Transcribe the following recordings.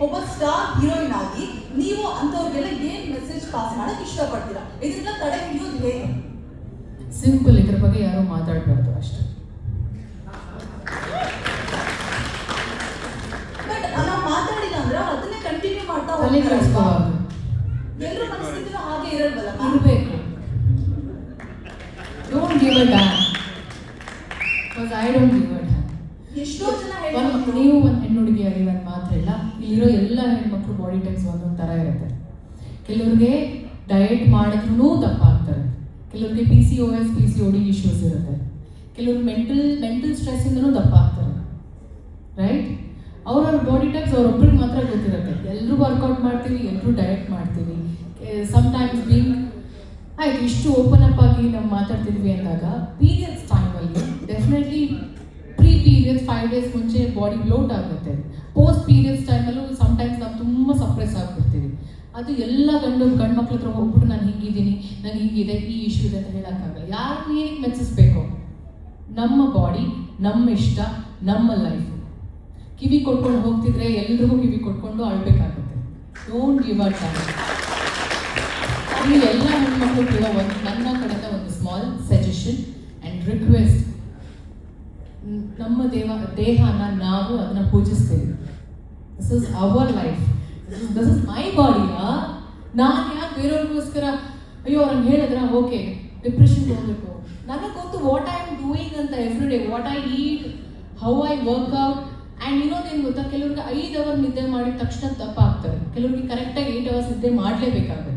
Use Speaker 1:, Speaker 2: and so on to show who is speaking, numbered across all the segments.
Speaker 1: ಒಬ್ಬ star heroine ಆಗಿ ನೀವು ಅಂತವ್ರಿಗೆಲ್ಲ ಏನು ಮೆಸೇಜ್ ಪಾಸ್ ಮಾಡಕ್ ಇಷ್ಟಪಡ್ತೀರಾ? ಇದನ್ನ ತಡೆ ಹಿಡಿಯೋದು ಹೇಗೆ?
Speaker 2: ಸಿಂಪಲ್ ಇದ್ರ ಬಗ್ಗೆ ಯಾರು ಮಾತಾಡಬಾರ್ದು ಅಷ್ಟೇ.
Speaker 1: ಬಟ್ ನಾವು ಮಾತಾಡಿಲ್ಲ ಅಂದ್ರೆ ಅದನ್ನೇ ಕಂಟಿನ್ಯೂ ಮಾಡ್ತಾ
Speaker 2: ತಲೆ ಕೆಡಿಸ್ಕೋಬಾರ್ದು
Speaker 1: ಎಲ್ಲರ ಮನಸ್ಥಿತಿನೂ ಹಾಗೆ ಇರಲ್ವಲ್ಲ?
Speaker 2: ಇರಬೇಕು. Don't give a damn because I don't give a damn
Speaker 1: ಎಷ್ಟೋ ಜನ
Speaker 2: ಒಂದು ನೀವು ಒಂದು ಹೆಣ್ಣು ಹುಡುಗಿಯಾಗಿ ಒಂದು ಮಾತ್ರ ಇಲ್ಲಿರೋ ಎಲ್ಲ ಹೆಣ್ಮಕ್ಳು ಬಾಡಿ ಟೈಪ್ಸ್ ಒಂದೊಂದು ಥರ ಇರುತ್ತೆ. ಕೆಲವ್ರಿಗೆ ಡಯಟ್ ಮಾಡಿದ್ರೂ ದಪ್ಪ ಆಗ್ತಾರೆ ಕೆಲವ್ರಿಗೆ P C O S P C O D issues ಇರುತ್ತೆ. ಕೆಲವ್ರು ಮೆಂಟಲ್ ಮೆಂಟಲ್ ಸ್ಟ್ರೆಸ್ಸಿಂದನೂ ದಪ್ಪ ಆಗ್ತಾರೆ ರೈಟ್ ಅವ್ರವ್ರ ಬಾಡಿ ಟೈಪ್ಸ್ ಅವ್ರೊಬ್ರಿಗೆ ಮಾತ್ರ ಗೊತ್ತಿರುತ್ತೆ. ಎಲ್ಲರೂ ವರ್ಕೌಟ್ ಮಾಡ್ತೀವಿ ಎಲ್ಲರೂ ಡಯಟ್ ಮಾಡ್ತೀವಿ. ಸಮ್ಟೈಮ್ಸ್ ಬೀಂಗ್ ಆಯ್ತು, ಇಷ್ಟು ಓಪನ್ ಅಪ್ ಆಗಿ ನಾವು ಮಾತಾಡ್ತಿದ್ವಿ ಅಂದಾಗ ಪೀರಿಯಡ್ಸ್ ಟೈಮಲ್ಲಿ definitely pre periods five days ಮುಂಚೆ ಬಾಡಿ ಬ್ಲೋಟ್ ಆಗುತ್ತೆ. ಅದು ಎಲ್ಲ ಗಂಡು ಗಂಡ್ಮಕ್ಳ ಹತ್ರ ಹೋಗ್ಬಿಟ್ಟು ನಾನು ಹಿಂಗಿದ್ದೀನಿ, ನಂಗೆ ಹಿಂಗಿದೆ, ಈ ಇಶ್ಯೂ ಇದೆ ಅಂತ ಹೇಳೋಕ್ಕಾಗಲ್ಲ. ಯಾರು ಏನಕ್ಕೆ ಮೆಚ್ಚಿಸ್ಬೇಕು? ನಮ್ಮ ಬಾಡಿ ನಮ್ಮ ಇಷ್ಟ, ನಮ್ಮ ಲೈಫ್ ಕಿವಿ ಕೊಟ್ಕೊಂಡು ಹೋಗ್ತಿದ್ರೆ ಎಲ್ರಿಗೂ ಕಿವಿ ಕೊಟ್ಕೊಂಡು ಅಳ್ಬೇಕಾಗುತ್ತೆ. ಡೋಂಟ್ ಗಿವ್ ಅಟ್ ನೀವು ಎಲ್ಲ ಹೆಣ್ಮಕ್ಳು ಕೂಡ ಒಂದು, ನನ್ನ ಕಡೆಯಿಂದ ಒಂದು ಸ್ಮಾಲ್ ಸಜೆಷನ್ ಆ್ಯಂಡ್ ರಿಕ್ವೆಸ್ಟ್ ನಮ್ಮ ದೇವ, ದೇಹನ ನಾವು ಅದನ್ನ ಪೂಜಿಸ್ತೇವೆ. This is our life this is my ಬಾಡಿಯ ನಾನು ಯಾಕೆ ಬೇರೆಯವ್ರಿಗೋಸ್ಕರ, ಅಯ್ಯೋ ಅವ್ರಂಗೆ ಹೇಳಿದ್ರ, ಓಕೆ ಡಿಪ್ರೆಷನ್ ಹೋಗ್ಬೇಕು ನನಗೆ ಗೊತ್ತು ವಾಟ್ ಐ ಆಮ್ ಡೂಯಿಂಗ್ ಅಂತ every day what I eat how I work out and ಇನ್ನೊಂದೇನು ಗೊತ್ತಾ? ಕೆಲವ್ರಿಗೆ ಐದು ಅವರ್ ನಿದ್ದೆ ಮಾಡಿದ ತಕ್ಷಣ ತಪ್ಪಾಗ್ತದೆ. ಕೆಲವ್ರಿಗೆ ಕರೆಕ್ಟಾಗಿ ಏಯ್ಟ್ ಅವರ್ಸ್ ನಿದ್ದೆ ಮಾಡಲೇಬೇಕಾಗುತ್ತೆ.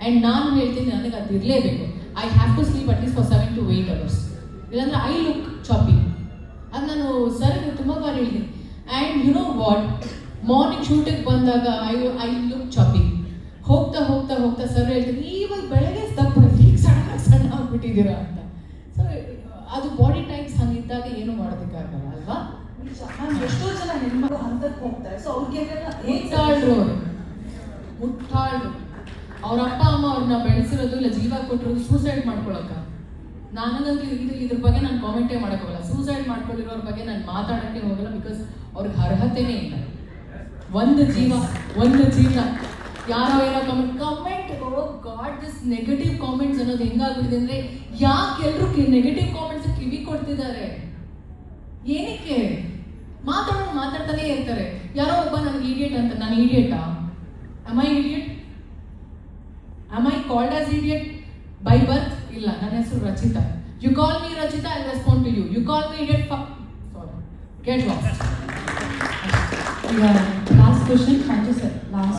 Speaker 2: ಆ್ಯಂಡ್ ನಾನು ಹೇಳ್ತೀನಿ, ನನಗೆ ಅದು ಇರಲೇಬೇಕು. I have to sleep at least for seven to eight hours ಇಲ್ಲಾಂದ್ರೆ ಐ ಲುಕ್ ಚಾಪಿ ಅದು ನಾನು ಸರ್ಗೆ ತುಂಬ ಬಾರಿ ಹೇಳಿದ್ದೀನಿ and you know what morning ಶೂಟಿಗೆ ಬಂದಾಗ ಐ ಐ ಲುಕ್ ಚಾಪಿ ಹೋಗ್ತಾ ಹೋಗ್ತಾ ಹೋಗ್ತಾ ಸರ್ ಹೇಳ್ತೀನಿ ಇವಾಗ ಬೆಳಗ್ಗೆ ದಪ್ಪ ಈಗ ಸಣ್ಣ ಸಣ್ಣ ಆಗ್ಬಿಟ್ಟಿದ್ದೀರಾ ಅಂತ. ಸೊ ಅದು ಬಾಡಿ ಟೈಪ್ಸ್ ಹಂಗಿದ್ದಾಗ ಏನು ಮಾಡೋದಕ್ಕಾಗಲ್ಲ ಅಲ್ವಾ?
Speaker 1: ಎಷ್ಟೋ ಜನ ಹೆಣ್ಮಕ್ಳು ಹಂತಕ್ಕೆ ಹೋಗ್ತಾರೆ. ಸೊ ಅವ್ರಿಗೆ
Speaker 2: ಮುಟ್ಟಾಳ್ರು ಅವ್ರು. ಮುಟ್ಟಾಳ್ರು ಅವ್ರ ಅಪ್ಪ ಅಮ್ಮ ಅವ್ರನ್ನ ಬೆಳೆಸಿರೋದು ಇಲ್ಲ ಜೀವ ಕೊಟ್ಟರು ಸೂಸೈಡ್ ಮಾಡ್ಕೊಳಕ್ಕ. ನಾನಂತೂ ಇದು ಇದ್ರ ಬಗ್ಗೆ ನಾನು ಕಾಮೆಂಟೇ ಮಾಡೋಕ್ಕೋಗಲ್ಲ ಸೂಸೈಡ್ ಮಾಡ್ಕೊಂಡಿರೋರ ಬಗ್ಗೆ ನಾನು ಮಾತಾಡೋಕ್ಕೆ ಹೋಗಲ್ಲ ಬಿಕಾಸ್ ಅವ್ರಿಗೆ ಅರ್ಹತೆನೇ ಇಲ್ಲ. ಒಂದು ಜೀವ ಒಂದು ಜೀವನ ಯಾರೋ ಏನೋ comment comment oh god this negative comments ಅನ್ನೋದು ಹೆಂಗಾಗ್ಬಿಟ್ಟಿದೆ ಅಂದ್ರೆ ಯಾಕೆ ಎಲ್ಲರೂ ನೆಗೆಟಿವ್ ಕಾಮೆಂಟ್ಸ್ ಕಿವಿ ಕೊಡ್ತಿದ್ದಾರೆ? ಏನಕ್ಕೆ? ಮಾತಾಡೋರು ಮಾತಾಡ್ತಾನೆ ಇರ್ತಾರೆ. ಯಾರೋ ಒಬ್ಬ ನನಗೆ ಇಡಿಯಟ್ ಅಂತ, ನಾನು ಇಡಿಯಟಾ am I idiot am I called as idiot by birth ಇಲ್ಲ, ನನ್ನ ಹೆಸರು Rachita. You call me Rachita I respond to you you call me idiot sorry get lost
Speaker 3: ಈಗ ಲಾಸ್ಟ್ ಕ್ವಶನ್ ಸರ್ ಲಾಸ್ಟ್